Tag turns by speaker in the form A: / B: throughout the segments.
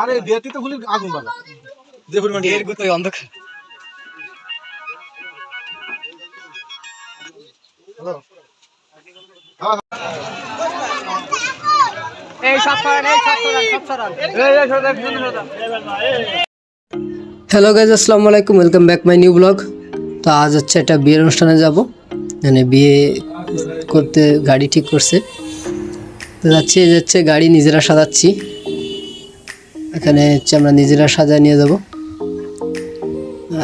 A: আরে বিয়েতে তো আগুন বাবা যে পরিমাণ
B: এর গুতো অন্ধকার। এই সব সরান এই সব সরান সব সরান। এই এই সরান
C: হ্যালো গাইজ আসসালামু আলাইকুম welcome back my new blog তো আজ হচ্ছে একটা বিয়ের অনুষ্ঠানে যাব। মানে বিয়ে করতে গাড়ি ঠিক করছে। যাচ্ছি যাচ্ছে গাড়ি নিজেরা সাজাচ্ছি। এখানে হচ্ছে আমরা নিজেরা সাজায় নিয়ে যাব।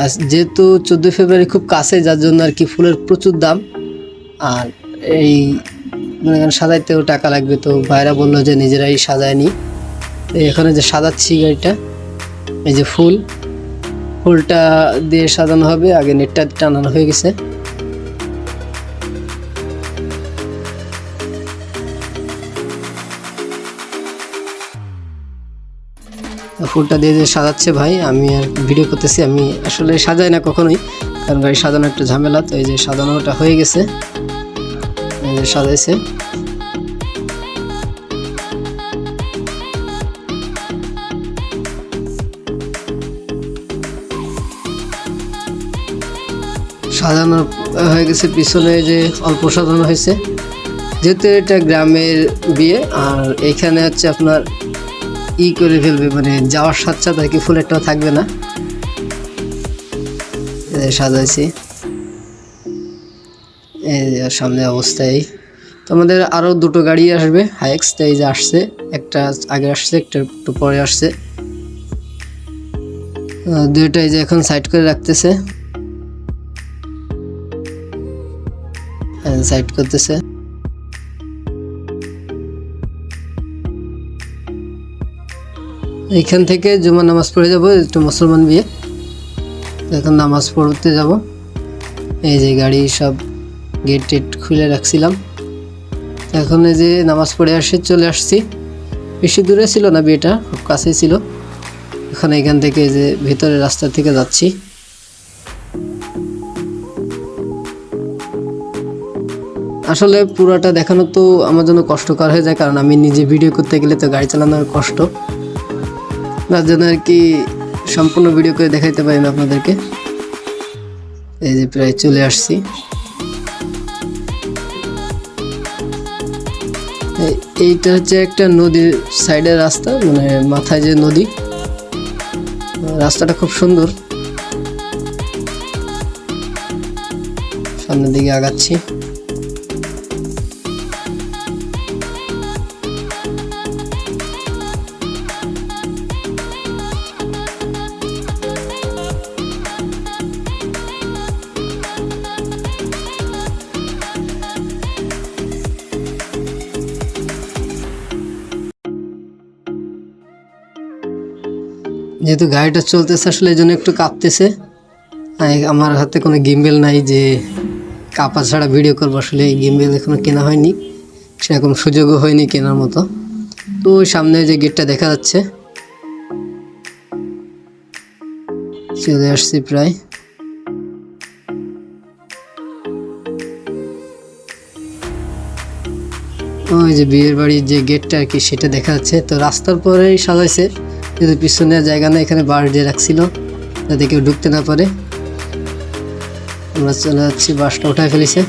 C: আর যেহেতু চোদ্দোই ফেব্রুয়ারি খুব কাছে, যার জন্য আর কি ফুলের প্রচুর দাম। আর এই মানে এখানে সাজাইতেও টাকা লাগবে, তো ভাইরা বলল যে নিজেরাই সাজায় নি তো এখানে যে সাজাচ্ছি গাড়িটা, এই যে ফুল। ফুলটা দিয়ে সাজানো হবে, আগে নেটটা টানানো হয়ে গেছে। ফুলটা দিয়ে যে সাজাচ্ছে ভাই, আমি আর ভিডিও করতেছি, আমি আসলে সাজাই না কখনোই। কারণ গাড়ি সাজানো একটা ঝামেলা, তো এই যে সাজানোটা হয়ে গেছে। এই যে সাজাইছে। সাজানো হয়ে গেছে, পিছনে যে অল্প সাজানো হয়েছে। যেহেতু এটা গ্রামের বিয়ে, আর এখানে হচ্ছে আপনার ই করে ফেলবে মানে যাওয়ার সাথে সাথে আর কি ফুলেরটাও থাকবে না। সাজাইছি। এই যে সামনে অবস্থায় তোমাদের আরও দুটো গাড়ি আসবে হাইক্স এই যে আসছে একটা আগে আসছে একটা একটু পরে আসছে। আহ, দুইটা এই যে এখন সাইড করে রাখতেছে। সাইড করতেছে। এইখান থেকে জুমা নামাজ পড়ে যাব, একটু মুসলমান বিয়ে। এখন নামাজ পড়তে যাব। এই যে গাড়ি সব গেট টেট খুলে রাখছিলাম। এখন এই যে নামাজ পড়ে আসে, চলে আসছি। বেশি দূরে ছিল না বিয়েটা, খুব কাছেই ছিল। এখন এখান থেকে যে ভিতরে রাস্তা থেকে যাচ্ছি। আসলে পুরাটা দেখানো তো আমার জন্য কষ্টকর হয়ে যায়, কারণ আমি নিজে ভিডিও করতে গেলে তো গাড়ি চালানোর কষ্ট। তার জন্য আর কি সম্পূর্ণ ভিডিও করে দেখাইতে পারি না আপনাদেরকে। এই যে প্রায় চলে আসছি। এইটা হচ্ছে একটা নদীর সাইডের রাস্তা মানে মাথায় যে নদী। রাস্তাটা খুব সুন্দর। সামনের দিকে আগাচ্ছি। যেহেতু গাড়িটা চলতেছে আসলে এই জন্য একটু কাঁপতেছে। আমার হাতে কোনো গিম্বেল নাই যে কাপা ছাড়া ভিডিও করব। আসলে এই গিম্বেল এখনও কেনা হয়নি। সেরকম সুযোগও হয়নি কেনার মতো। তো ওই সামনে যে গেটটা দেখা যাচ্ছে। চলে আসছি প্রায়। ওই যে বিয়ের বাড়ির যে গেটটা আর কি, সেটা দেখা যাচ্ছে। তো রাস্তার পরেই সাজাইছে। যদি পিছনে জায়গা না এখানে বার দিয়ে রাখছিল, যাতে কেউ ঢুকতে না পারে। আমরা চলে যাচ্ছি, বাসটা উঠায় ফেলেছে।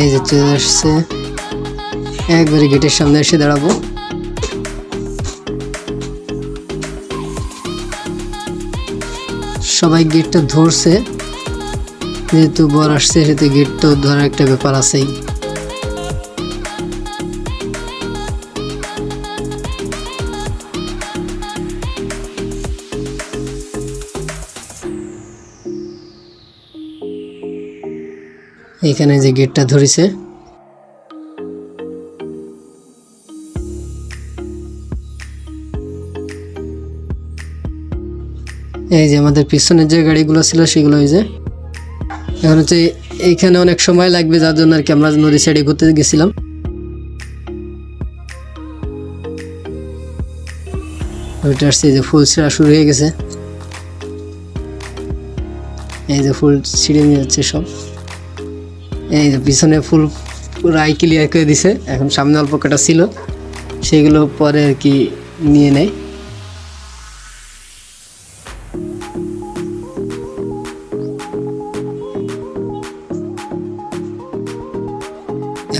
C: এই যে চলে আসছে। একবারে গেটের সামনে এসে দাঁড়াবো। সবাই গেটটা ধরছে। যেহেতু বর আসছে, সেহেতু গেটটা ধরার একটা ব্যাপার আছেই। এখানে যে গেটটা ধরেছে এই যে আমাদের পিছনের যে গাড়িগুলো ছিল সেগুলো এই যে। এখন হচ্ছে এইখানে অনেক সময় লাগবে, যার জন্য আর কি আমরা নদী সাইডে ঘুরতে গেছিলাম। ওইটা আসছে যে ফুল ছিঁড়া শুরু হয়ে গেছে। এই যে ফুল ছিঁড়ে নিয়ে যাচ্ছে সব। এই যে পিছনে ফুল রাই ক্লিয়ার করে দিছে। এখন সামনে অল্প কটা ছিল, সেগুলো পরে আর কি নিয়ে নেয়।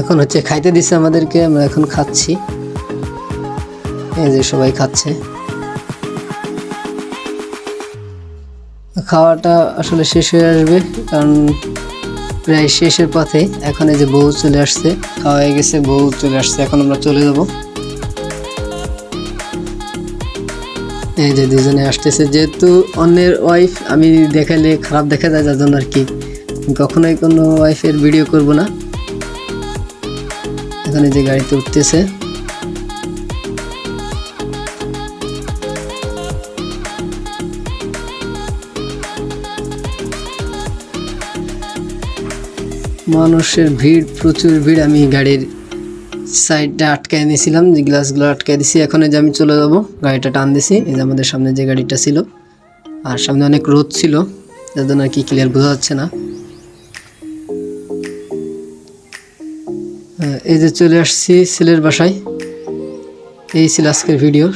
C: এখন হচ্ছে খাইতে দিছে আমাদেরকে, আমরা এখন খাচ্ছি। এই যে সবাই খাচ্ছে। খাওয়াটা আসলে শেষ হয়ে আসবে, কারণ প্রায় শেষের পথে এখন এই যে বউ চলে আসছে, খাওয়া হয়ে গেছে, বউ চলে আসছে, এখন আমরা চলে যাব। এই যে দুজনে আসতেছে, যেহেতু অন্যের ওয়াইফ আমি দেখালে খারাপ দেখা যায়, যার জন্য আর কি। কখনোই কোনো ওয়াইফের ভিডিও করব না। এখানে যে গাড়িতে উঠতেছে। মানুষের ভিড়, প্রচুর ভিড়। আমি গাড়ির সাইডটা আটকায় নিয়েছিলাম, যে গ্লাসগুলো আটকায় দিছি। এখন এই যে আমি চলে যাব, গাড়িটা টান দিছি। এই যে আমাদের সামনে যে গাড়িটা ছিল, আর সামনে অনেক রোদ ছিল, যার জন্য আর কি ক্লিয়ার বোঝা যাচ্ছে না। এই যে চলে আসছি ছেলের বাসায়। এই ছিল আজকের ভিডিও